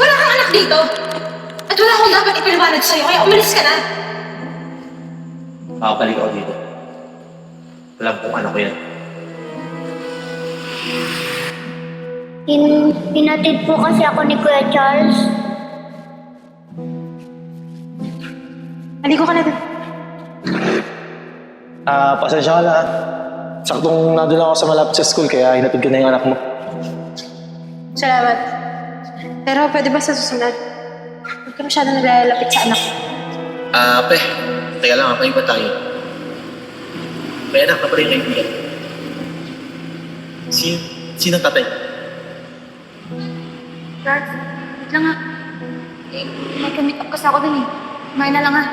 Wala kang anak dito! At wala akong dapat ipaliwanag sa'yo, kaya umalis ka na! Makabalik ako dito. Alam kong ano ko yan. Hin hinatid po kasi ako ni Kuya Charles. Aligo ka na doon. Ah, pasensya ka na. Saktong nandun ako sa malapit sa school, kaya hinatid ko na yung anak mo. Salamat. Pero pwede ba sa susunod? Huwag ka masyadong nalalapit sa anak ko. Ah, pe. Teka lang, may iba tayo. May anak na pala yung kaibigan. Sino, sino ang tatay? Lord, wait lang nga. Eh, may commit up kasi ako dun eh. Kumain na lang ha.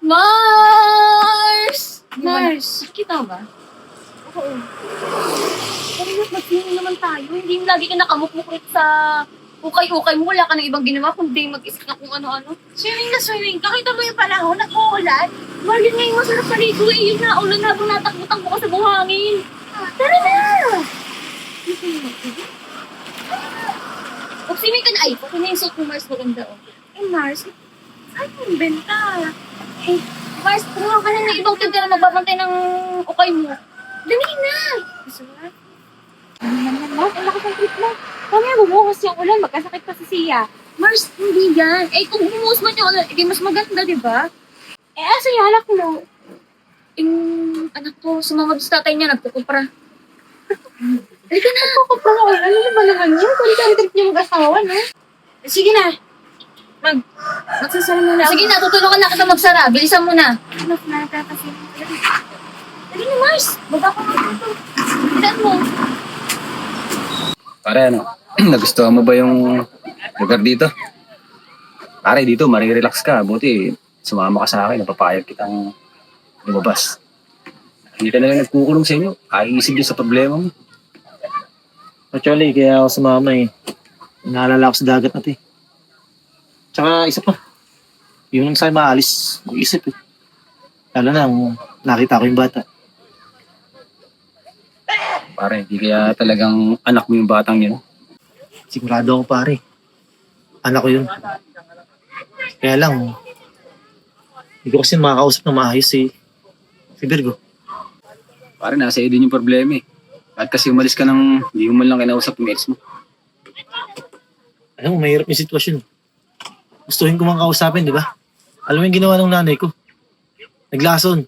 Mars! Mars! Kita ba? Oo. Pero mas mag naman tayo. Hindi yung lagi ka nakamukmukrit sa ukay-ukay mo. Wala ka ng ibang ginawa kundi mag-isip ka kung ano-ano. Swimming na swimming. Kakita mo yung panahon, nag-uulan. Marlin ngayon masarap paligo eh. Yung naulan habang natakbo-takbo ka sa buhangin. Tara na! Pag swimming ka na, ay, pag yung suit mo, Mars, maganda oh. Eh, Mars, saan yung benta? Eh, Mars, tulungan ka na ng ibang tagdara magbabantay ng ukay mo. Dali na! Gusto mo na? Ano naman, Mars? Ang lakas ng trip mo. Mamaya bumuhos yung ulan, magkasakit pa si Sia. Mars, hindi yan. Eh, kung bumuhos man yung ulan, edi mas maganda, di ba? Eh, asa yung anak mo? Yung anak ko, sumama doon sa tatay niya, nagkukupra. Halika na. Kapag ano naman naman yun? Kung ka trip niyo mag-asawa, no? Sige na. Mag, magsasara muna ako. Sige na, tutulungan na kita magsara. Bilisan mo na. Ano, nata kasi. Dali na, Mars. Baba ko na dito. Bilisan mo. Pare, ano? Nagustuhan mo ba yung lugar dito? Pare, dito, marirelax ka. Buti, sumama ka sa akin. Napapayag kitang lumabas. Hindi ka na lang nagkukulong sa inyo. Ayisip niyo sa problema mo. Actually, kaya ako sumama eh. Naalala ko sa dagat natin. Tsaka isa pa. Yung nang sa'yo maalis, mag-isip eh. Lalo na, nakita ko yung bata. Pare, hindi kaya talagang anak mo yung batang yun. Sigurado ako pare. Anak ko yun. Kaya lang, hindi ko kasi makakausap na maayos si, si Virgo. Pare, nasa iyo din yung problema eh. At kasi umalis ka ng hindi mo man lang kinausap yung ex mo. Alam mo, mahirap yung sitwasyon. Gustuhin ko mang kausapin, di ba? Alam mo yung ginawa ng nanay ko? Naglason.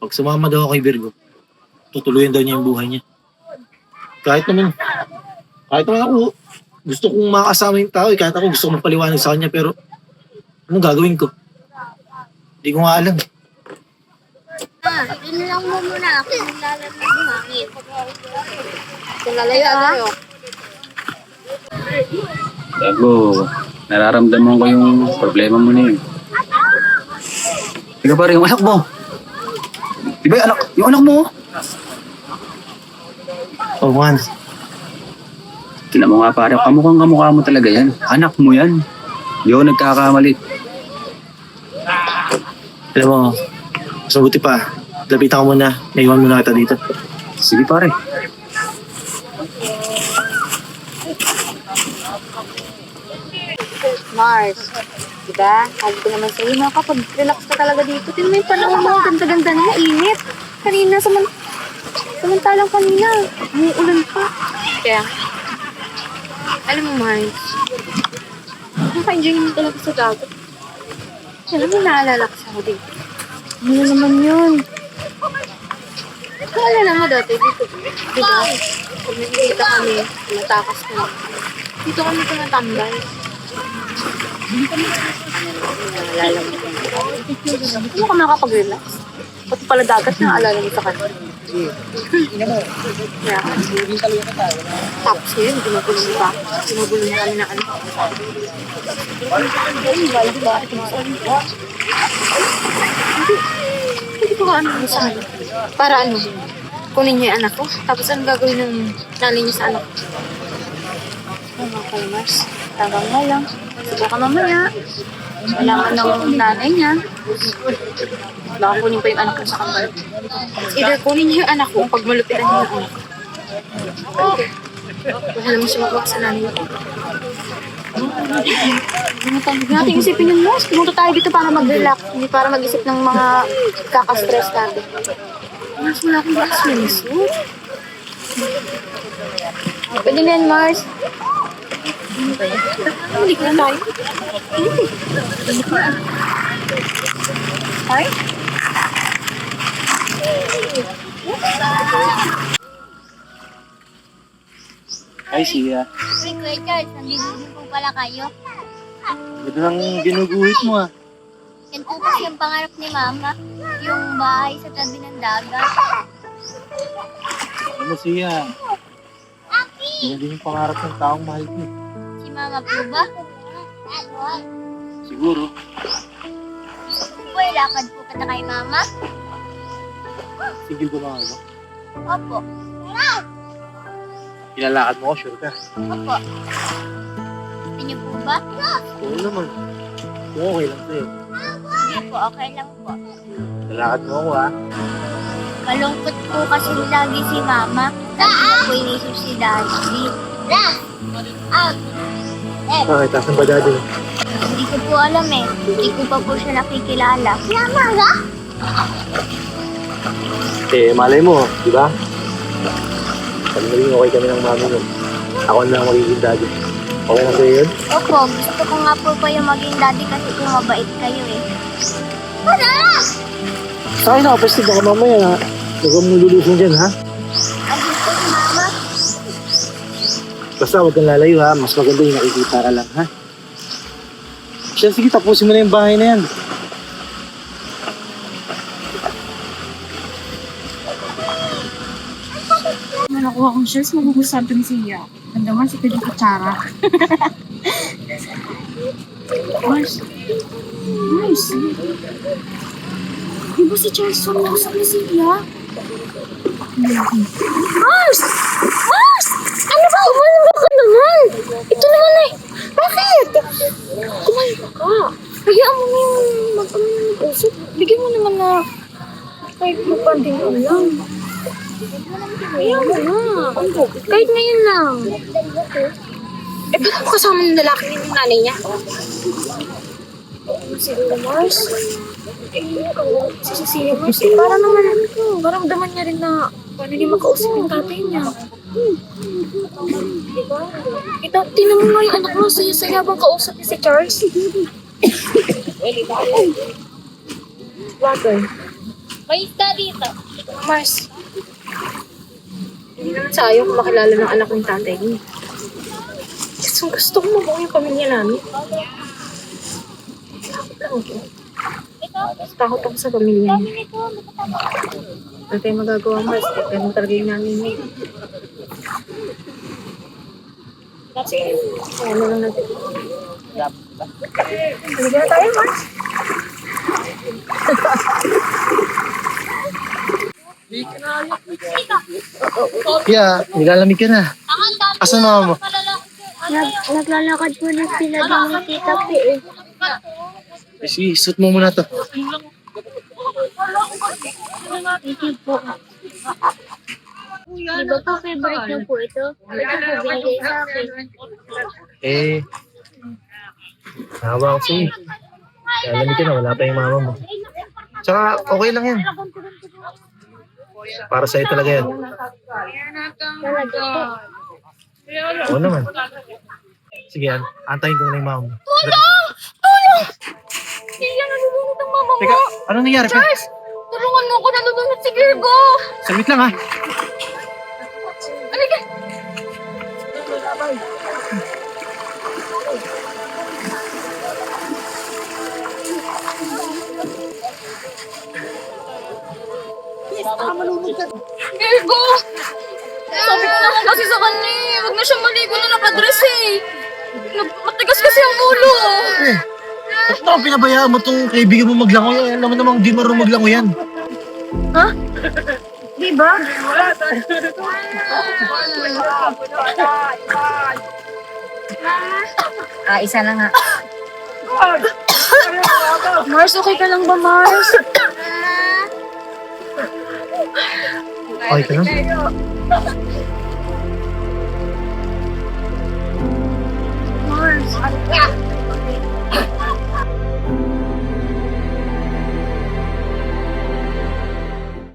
Pag sumama daw ako kay Virgo, tutuluyan daw niya yung buhay niya. Kahit naman, kahit naman ako, gusto kong makasama yung tao, eh. kahit ako gusto kong magpaliwanag sa kanya, pero anong gagawin ko? Hindi ko nga alam. Ah, yun lang mo muna ako. Nilalag ng buhangin. Lalayo tayo. Gago, nararamdaman ko yung problema mo na yun. Ikaw pare, yung anak mo. Di ba yung anak, yung anak mo? Oh man, Tinan mo nga pare, kamukhang kamukha mo talaga yan. Anak mo yan. Ako nagkakamali. alam mo, mas mabuti pa, lapitan ko muna, naiwan muna kita dito. Sige pare. Mars. Diba? Sabi ko naman sa'yo, makakapag-relax ka talaga dito. Tingnan mo yung panahon mo, ang ganda-ganda na, init. Kanina, saman, samantalang kanina, may ulan pa. Kaya, alam mo, Mars, nakaka-enjoy naman talaga sa dagat. Alam mo, naalala ko sa dito. Ano na naman yun? Naalala mo dati dito, di ba? Pag nakikita kami, matakas kami. Dito kami tumatambay. Naalala mo. Ano ka makakapag-relax? Pati pala dagat na alala mo sa kanya. Tapos yun, gumagulo mo pa. Gumagulo na kami na ano. Ay, ba? Hindi. Ko ano sa ano. Para ano, kunin niya yung anak ko. Tapos ano gagawin ng nanay niya sa anak ko? Ano, Tama ka, Mars. Tama nga lang. Subukan mamaya. Kailangan ng nanay niya. Baka kunin pa yung anak ko sa kambal. Either kunin niya yung anak ko pag malupitan niya yung anak ko. Baka naman siya magawa sa nanay. Huwag natin isipin yung most. Pumunta tayo dito para mag-relax, hindi para mag-isip ng mga kaka-stress natin. Mas wala akong gas minutes. Pwede na yan, Mars. Hindi ko na tayo. Ay? Ay, siya. Uy, Kuya Charles, nandito po pala kayo. Ito nang ginuguhit mo ah. Yan po kasi yung pangarap ni Mama. Yung bahay sa tabi ng dagat. Ano siya? Yan din yung pangarap ng taong mahal ko. Si Mama po ba? Siguro. Gusto ko po ilakad po kita kay Mama. Sigil ko lang ako. Opo. Ilalakad mo ko, sure ka. Opo. Gusto niyo po ba? Oo naman. Kung okay lang sa'yo. Sige po, okay lang po. Ilalakad mo ako ah. Malungkot po kasi lagi si Mama. Lagi na po inisip si Daddy. Out. Bakit? Tasan ba daddy? Hindi ko po alam eh. Hindi ko pa po siya nakikilala. Mama ga? Eh, malay mo, di ba? Pag naging okay kami ng mami mo, ako na ang magiging daddy. Okay na sa'yo yun? Opo, gusto ko nga po kayo maging daddy kasi po mabait kayo eh. Wala! Sa akin ako, pwede baka mamaya ha. Huwag kang lulusun dyan ha. Basta huwag kang lalayo ha. Mas maganda yung nakikita ka lang ha. Siya, sige, tapusin mo na yung bahay na yan. Ano nakuha kong shares, magugusabi siya. Ang naman si Pedro Kutsara. Mars. Mars. Di ba si Charles sumusap ni Sia? Mars! Mars! Ano ba? Naman! Ito naman eh! Bakit? Kumain ka. Hayaan mo na yung mag-ano. Bigyan mo naman na kahit magpanding lang. Hayaan mo na. Kahit ngayon lang. Eh, ba't ako kasama ng lalaki ng nanay niya? Siguro, Mars. Eh, si Cecilia, Mars, eh, para naman, maramdaman niya rin na paano niya makausap yung tatay niya. Diba? Ito, tinan mo nga yung anak mo, saya-saya bang kausap niya si Charles? Bagay. May isda dito. Mars, hindi naman sayang kung makilala ng anak ng tatay niya. Gusto, gusto ko mabuo yung pamilya namin. Takot lang ako. Takot ako sa pamilya niya. Ano tayo magagawa, Mars? Kaya mo talaga yung namin niya. Sige, mo lang natin. Halika na tayo, Mars. Kaya, nilalamig ka na. Asan mama mo? Nag naglalakad po na sila ni Tita P eh. Eh, sige, suot mo muna to. Di ba po favorite niyo po ito? Ito po binigay sa akin. Eh, nahawa ko sa'yo. Kaya lamig ka na, wala pa yung mama mo. Tsaka, okay lang yan. Para sa'yo talaga yan. Talaga po. Oo naman. Sige, an antayin ko na yung mama mo. Hindi yan nalulunod ng mama mo. Teka, anong nangyari? Charles! Tulungan mo ako nalulunod si Virgo! Sabit lang ha. Virgo! Sabi ko naman kasi sa kanya eh, huwag na siyang maligo na nakadress eh. Nag- Matigas kasi ang ulo. Ba't naman pinabayaan mo itong kaibigan mo maglangoy? Alam mo namang di marunong maglangoy yan. Di ba? Ah, isa na nga. Mars, okay ka lang ba, Mars? like him.